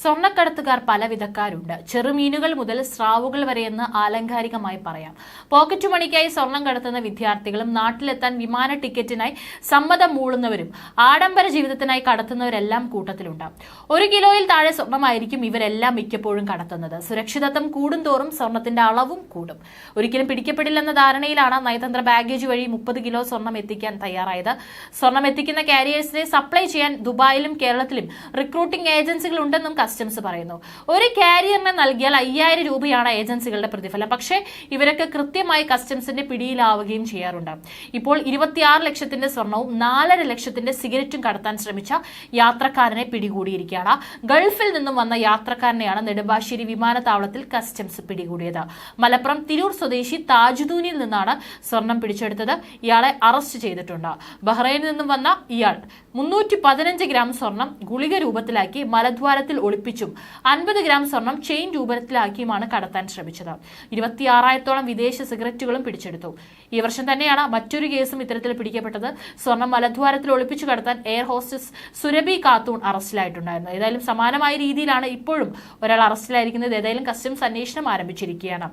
സ്വർണക്കടത്തുകാർ പല വിധക്കാരുണ്ട് ചെറുമീനുകൾ മുതൽ സ്രാവുകൾ വരെയെന്ന് ആലങ്കാരികമായി പറയാം. പോക്കറ്റ് മണിക്കായി സ്വർണം കടത്തുന്ന വിദ്യാർത്ഥികളും നാട്ടിലെത്താൻ വിമാന ടിക്കറ്റിനായി സമ്മതം മൂളുന്നവരും ആഡംബര ജീവിതത്തിനായി കടത്തുന്നവരെല്ലാം കൂട്ടത്തിലുണ്ട്. ഒരു കിലോയിൽ താഴെ സ്വർണമായിരിക്കും ഇവരെല്ലാം മിക്കപ്പോഴും കടത്തുന്നത്. സുരക്ഷിതത്വം കൂടുന്തോറും സ്വർണത്തിന്റെ അളവും കൂടും. ഒരിക്കലും പിടിക്കപ്പെടില്ലെന്ന ധാരണയിലാണ് നയതന്ത്ര ബാഗേജ് വഴി മുപ്പത് കിലോ സ്വർണം എത്തിക്കാൻ തയ്യാറായത്. സ്വർണം എത്തിക്കുന്ന കാരിയേഴ്സിനെ സപ്ലൈ ചെയ്യാൻ ദുബായിലും കേരളത്തിലും റിക്രൂട്ടിംഗ് ഏജൻസികൾ ഉണ്ടെന്നും കസ്റ്റംസ് പറയുന്നു. ഒരു കാരിയറിന് നൽകിയാൽ അയ്യായിരം രൂപയാണ് ഏജൻസികളുടെ പ്രതിഫലം. പക്ഷേ ഇവരൊക്കെ കൃത്യമായി കസ്റ്റംസിന്റെ പിടിയിലാവുകയും ചെയ്യാറുണ്ട്. ഇപ്പോൾ ഇരുപത്തിയാറ് ലക്ഷത്തിന്റെ സ്വർണവും നാലര ലക്ഷത്തിന്റെ സിഗരറ്റും കടത്താൻ ശ്രമിച്ച യാത്രക്കാരനെ പിടികൂടിയിരിക്കുകയാണ്. ഗൾഫിൽ നിന്നും വന്ന യാത്രക്കാരനെയാണ് നെടുമ്പാശ്ശേരി വിമാനത്താവളത്തിൽ കസ്റ്റംസ് പിടികൂടിയത്. മലപ്പുറം തിരൂർ സ്വദേശി താജുദൂനിൽ നിന്നാണ് സ്വർണം പിടിച്ചെടുത്തത്. ഇയാളെ അറസ്റ്റ് ചെയ്തിട്ടുണ്ട്. ബഹ്റൈനിൽ നിന്നും വന്ന ഇയാൾ മുന്നൂറ്റി പതിനഞ്ച് ഗ്രാം സ്വർണം ഗുളിക രൂപത്തിലാക്കി മലദ്വാരത്തിൽ ഒളിപ്പിച്ചും അൻപത് ഗ്രാം സ്വർണം ചെയിൻ രൂപത്തിലാക്കിയുമാണ് കടത്താൻ ശ്രമിച്ചത്. ഇരുപത്തിയാറായിരത്തോളം വിദേശ സിഗരറ്റുകളും പിടിച്ചെടുത്തു. ഈ വർഷം തന്നെയാണ് മറ്റൊരു കേസും ഇത്തരത്തിൽ പിടിക്കപ്പെട്ടത്. സ്വർണം മലദ്വാരത്തിൽ ഒളിപ്പിച്ചു കടത്താൻ എയർ ഹോസ്റ്റസ് സുരഭി കാത്തൂൺ അറസ്റ്റിലായിട്ടുണ്ടായിരുന്നു. ഏതായാലും സമാനമായ രീതിയിലാണ് ഇപ്പോഴും ഒരാൾ അറസ്റ്റിലായിരിക്കുന്നത്. ഏതായാലും കസ്റ്റംസ് അന്വേഷണം ആരംഭിച്ചിരിക്കുകയാണ്.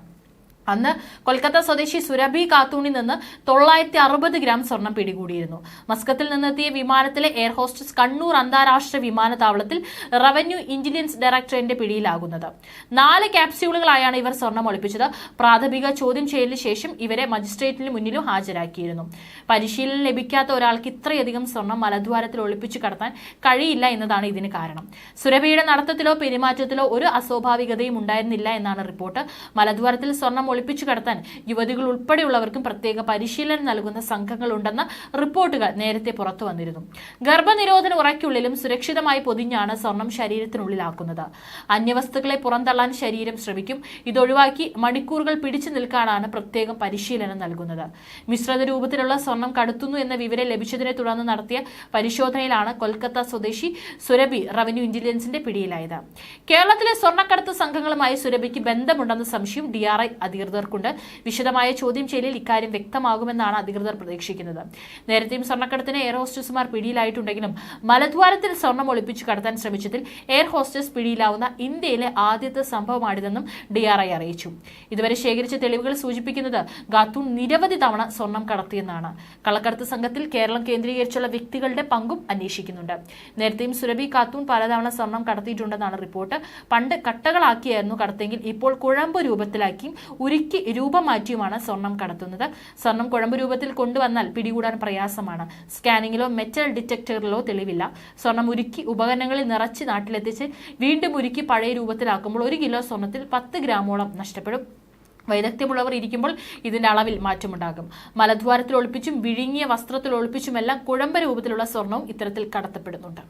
അന്ന് കൊൽക്കത്ത സ്വദേശി സുരഭി കാത്തൂണിൽ നിന്ന് തൊള്ളായിരത്തി അറുപത് ഗ്രാം സ്വർണം പിടികൂടിയിരുന്നു. മസ്കത്തിൽ നിന്നെത്തിയ വിമാനത്തിലെ എയർ ഹോസ്റ്റസ് കണ്ണൂർ അന്താരാഷ്ട്ര വിമാനത്താവളത്തിൽ റവന്യൂ ഇന്റലിജൻസ് ഡയറക്ടറേറ്റിന്റെ പിടിയിലാകുന്നത്. നാല് ക്യാപ്സ്യൂളുകളായാണ് ഇവർ സ്വർണം ഒളിപ്പിച്ചത്. പ്രാഥമിക ചോദ്യം ചെയ്യലിന് ശേഷം ഇവരെ മജിസ്ട്രേറ്റിന് മുന്നിലും ഹാജരാക്കിയിരുന്നു. പരിശീലനം ലഭിക്കാത്ത ഒരാൾക്ക് ഇത്രയധികം സ്വർണം മലദ്വാരത്തിൽ ഒളിപ്പിച്ചു കടത്താൻ കഴിയില്ല എന്നതാണ് ഇതിന് കാരണം. സുരഭിയുടെ നടത്തത്തിലോ പെരുമാറ്റത്തിലോ ഒരു അസ്വാഭാവികതയും ഉണ്ടായിരുന്നില്ല എന്നാണ് റിപ്പോർട്ട്. മലദ്വാരത്തിൽ സ്വർണം ഒളിപ്പിച്ചു കടത്താൻ യുവതികൾ ഉൾപ്പെടെയുള്ളവർക്കും പ്രത്യേക പരിശീലനം നൽകുന്ന സംഘങ്ങളുണ്ടെന്ന റിപ്പോർട്ടുകൾ നേരത്തെ പുറത്തു വന്നിരുന്നു. ഗർഭനിരോധന ഉറയ്ക്കുള്ളിലും സുരക്ഷിതമായി പൊതിഞ്ഞാണ് സ്വർണം ശരീരത്തിനുള്ളിലാക്കുന്നത്. അന്യവസ്തുക്കളെ പുറന്തള്ളാൻ ശരീരം ശ്രമിക്കും. ഇതൊഴിവാക്കി മണിക്കൂറുകൾ പിടിച്ചു നിൽക്കാനാണ് പ്രത്യേകം പരിശീലനം നൽകുന്നത്. മിശ്രിത രൂപത്തിലുള്ള സ്വർണം കടത്തുന്നു എന്ന വിവരം ലഭിച്ചതിനെ തുടർന്ന് നടത്തിയ പരിശോധനയിലാണ് കൊൽക്കത്ത സ്വദേശി സുരഭി റവന്യൂ ഇന്റലിജൻസിന്റെ പിടിയിലായത്. കേരളത്തിലെ സ്വർണക്കടത്ത് സംഘങ്ങളുമായി സുരഭിക്ക് ബന്ധമുണ്ടെന്ന സംശയം ഡിആർഐ അധികൃതർക്കുണ്ട്. വിശദമായ ചോദ്യം ചെയ്യലിൽ ഇക്കാര്യം വ്യക്തമാകുമെന്നാണ് അധികൃതർ പ്രതീക്ഷിക്കുന്നത്. നേരത്തെയും സ്വർണക്കടത്തിന് എയർ ഹോസ്റ്റസുമാർ പിടിയിലായിട്ടുണ്ടെങ്കിലും മലദ്വാരത്തിൽ സ്വർണം ഒളിപ്പിച്ച് കടത്താൻ ശ്രമിച്ചതിൽ എയർ ഹോസ്റ്റസ് പിടിയിലാവുന്ന ഇന്ത്യയിലെ ആദ്യത്തെ സംഭവമാണിതെന്നും ഡിആർഐ അറിയിച്ചു. ഇതുവരെ ശേഖരിച്ച തെളിവുകൾ സൂചിപ്പിക്കുന്നത് ഗാത്തൂൺ നിരവധി തവണ സ്വർണം കടത്തിയെന്നാണ്. കള്ളക്കടത്ത് സംഘത്തിൽ കേരളം കേന്ദ്രീകരിച്ചുള്ള വ്യക്തികളുടെ പങ്കും അന്വേഷിക്കുന്നുണ്ട്. നേരത്തെയും സുരഭി ഖാത്തൂൺ പലതവണ സ്വർണം കടത്തിയിട്ടുണ്ടെന്നാണ് റിപ്പോർട്ട്. പണ്ട് കട്ടകളാക്കിയായിരുന്നു കടത്തെങ്കിൽ ഇപ്പോൾ കുഴമ്പ് രൂപത്തിലാക്കിയും ഉരുക്കി രൂപം മാറ്റിയുമാണ് സ്വർണം കടത്തുന്നത്. സ്വർണം കുഴമ്പ് രൂപത്തിൽ കൊണ്ടുവന്നാൽ പിടികൂടാൻ പ്രയാസമാണ്. സ്കാനിങ്ങിലോ മെറ്റൽ ഡിറ്റക്ടറിലോ തെളിവില്ല. സ്വർണം ഉരുക്കി ഉപകരണങ്ങളിൽ നിറച്ച് നാട്ടിലെത്തിച്ച് വീണ്ടും ഉരുക്കി പഴയ രൂപത്തിലാക്കുമ്പോൾ ഒരു കിലോ സ്വർണത്തിൽ പത്ത് ഗ്രാമോളം നഷ്ടപ്പെടും. വൈദഗ്ധ്യമുള്ളവർ ഇരിക്കുമ്പോൾ ഇതിന്റെ അളവിൽ മാറ്റമുണ്ടാകും. മലദ്വാരത്തിൽ ഒളിപ്പിച്ചും വിഴുങ്ങിയ വസ്ത്രത്തിൽ ഒളിപ്പിച്ചുമെല്ലാം കുഴമ്പ രൂപത്തിലുള്ള സ്വർണവും ഇത്തരത്തിൽ കടത്തപ്പെടുന്നുണ്ട്.